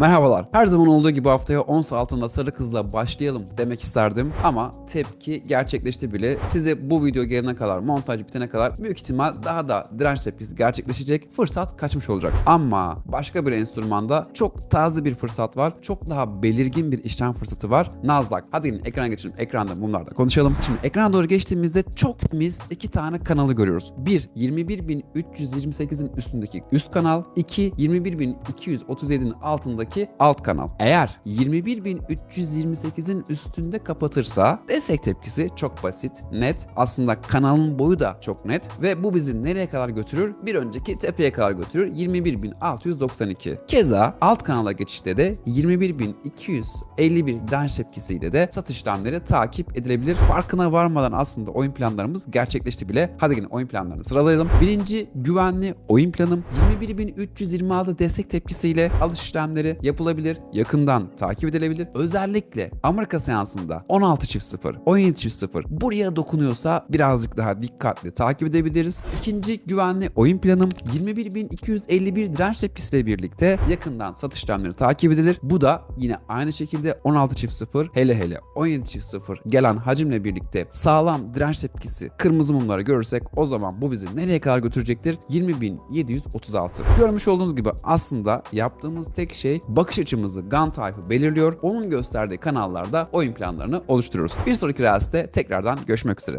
Merhabalar. Her zaman olduğu gibi haftaya 10 altında sarı kızla başlayalım demek isterdim ama tepki gerçekleşti bile. Size bu video gelene kadar, montaj bitene kadar büyük ihtimal daha da direnç tepkisi gerçekleşecek. Fırsat kaçmış olacak. Ama başka bir enstrümanda çok taze bir fırsat var. Çok daha belirgin bir işlem fırsatı var. Nazlak. Hadi gelin ekrana geçelim. Ekranda bunlarda konuşalım. Şimdi ekrana doğru geçtiğimizde çok temiz iki tane kanalı görüyoruz. Bir 21.328'in üstündeki üst kanal. iki 21.237'nin altındaki alt kanal. Eğer 21.328'in üstünde kapatırsa destek tepkisi çok basit, net. Aslında kanalın boyu da çok net ve bu bizi nereye kadar götürür? Bir önceki tepeye kadar götürür. 21.692. Keza alt kanala geçişte de 21.251 direnç tepkisiyle de satış işlemleri takip edilebilir. Farkına varmadan aslında oyun planlarımız gerçekleşti bile. Hadi gelin oyun planlarını sıralayalım. Birinci güvenli oyun planım 21.326 destek tepkisiyle alış işlemleri yapılabilir. Yakından takip edilebilir. Özellikle Amerika seansında 16.0, 17.0 buraya dokunuyorsa birazcık daha dikkatli takip edebiliriz. İkinci güvenli oyun planım 21.251 direnç tepkisiyle birlikte yakından satış işlemleri takip edilir. Bu da yine aynı şekilde 16.0 hele hele 17.0 gelen hacimle birlikte sağlam direnç tepkisi kırmızı mumları görürsek o zaman bu bizi nereye kadar götürecektir? 20.736. Görmüş olduğunuz gibi aslında yaptığımız tek şey bakış açımızı gun type'ı belirliyor. Onun gösterdiği kanallarda oyun planlarını oluşturuyoruz. Bir sonraki reels'te tekrardan görüşmek üzere.